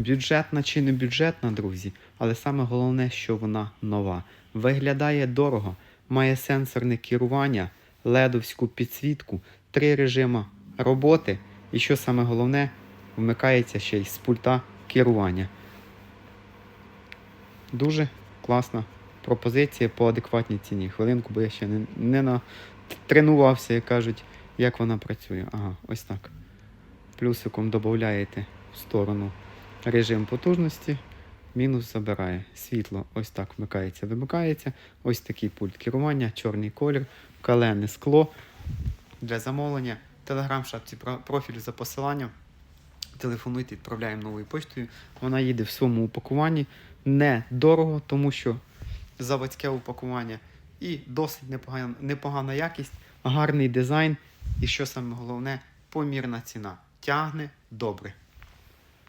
бюджетна чи не бюджетна, друзі, але саме головне, що вона нова. Виглядає дорого, має сенсорне керування, ледовську підсвітку, три режима роботи. І що саме головне, вмикається ще й з пульта керування. Дуже класна пропозиція по адекватній ціні. Хвилинку, бо я ще не, не на... як кажуть, як вона працює. Ага, ось так. Плюсиком додаєте в сторону режим потужності, мінус забирає. Світло ось так вмикається, вимикається. Ось такий пульт керування, чорний колір, калене скло для замовлення. Телеграм шапці профіль за посиланням. Телефонуйте, відправляємо новою поштою. Вона їде в своєму упакуванні. Не дорого, тому що заводське упакування і досить непогана, непогана якість, гарний дизайн. І що саме головне, помірна ціна. Тягне добре.